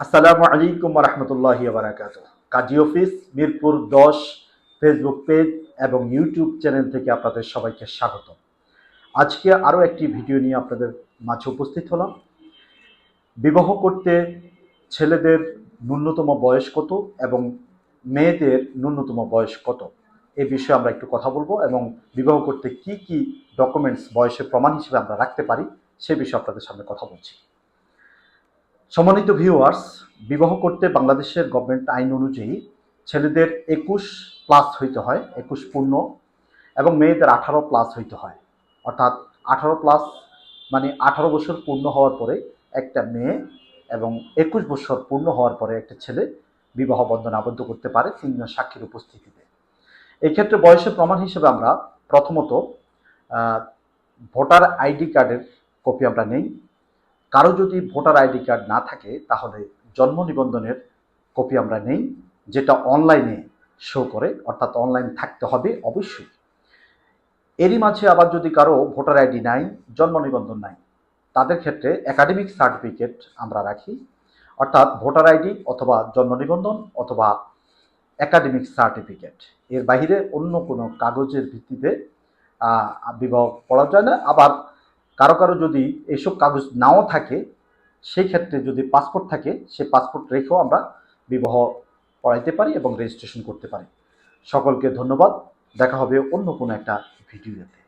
আসসালামু আলাইকুম রহমতুল্লাহি বারাকাত কাজী অফিস, মিরপুর দশ, ফেসবুক পেজ এবং ইউটিউব চ্যানেল থেকে আপনাদের সবাইকে স্বাগত। আজকে আরও একটি ভিডিও নিয়ে আপনাদের মাঝে উপস্থিত হলাম। বিবাহ করতে ছেলেদের ন্যূনতম বয়স কত এবং মেয়েদের ন্যূনতম বয়স কত? এ বিষয়ে আমরা একটু কথা বলব এবং বিবাহ করতে কি কি ডকুমেন্টস বয়সের প্রমাণ হিসেবে আমরা রাখতে পারি সে বিষয়ে আপনাদের সামনে কথা বলছি। সম্মানিত ভিউয়ার্স বিবাহ করতে বাংলাদেশের গভর্নমেন্ট আইন অনুযায়ী ছেলেদের একুশ প্লাস হইতে হয়, একুশ পূর্ণ, এবং মেয়েদের আঠারো প্লাস হইতে হয়। অর্থাৎ আঠারো প্লাস মানে আঠারো বছর পূর্ণ হওয়ার পরে একটা মেয়ে এবং একুশ বছর পূর্ণ হওয়ার পরে একটা ছেলে বিবাহ বন্ধন আবদ্ধ করতে পারে তিনজন সাক্ষীর উপস্থিতিতে। এক্ষেত্রে বয়সের প্রমাণ হিসেবে আমরা প্রথমত ভোটার আইডি কার্ডের কপি আমরা নেই। কারও যদি ভোটার আইডি কার্ড না থাকে, তাহলে জন্ম নিবন্ধনের কপি আমরা নেই, যেটা অনলাইনে শো করে, অর্থাৎ অনলাইন থাকতে হবে অবশ্যই। এরই মাঝে আবার যদি কারও ভোটার আইডি নাই, জন্ম নিবন্ধন নাই, তাদের ক্ষেত্রে একাডেমিক সার্টিফিকেট আমরা রাখি। অর্থাৎ ভোটার আইডি অথবা জন্ম নিবন্ধন অথবা একাডেমিক সার্টিফিকেট এর বাইরে অন্য কোনো কাগজের ভিত্তিতে বিবাহ করা যায় না। আবার কারও কারও যদি এইসব কাগজ নাও থাকে সেই ক্ষেত্রে যদি পাসপোর্ট থাকে, সে পাসপোর্ট রেখেও আমরা বিবাহ পড়াইতে পারি এবং রেজিস্ট্রেশন করতে পারি। সকলকে ধন্যবাদ। দেখা হবে অন্য কোনো একটা ভিডিওতে।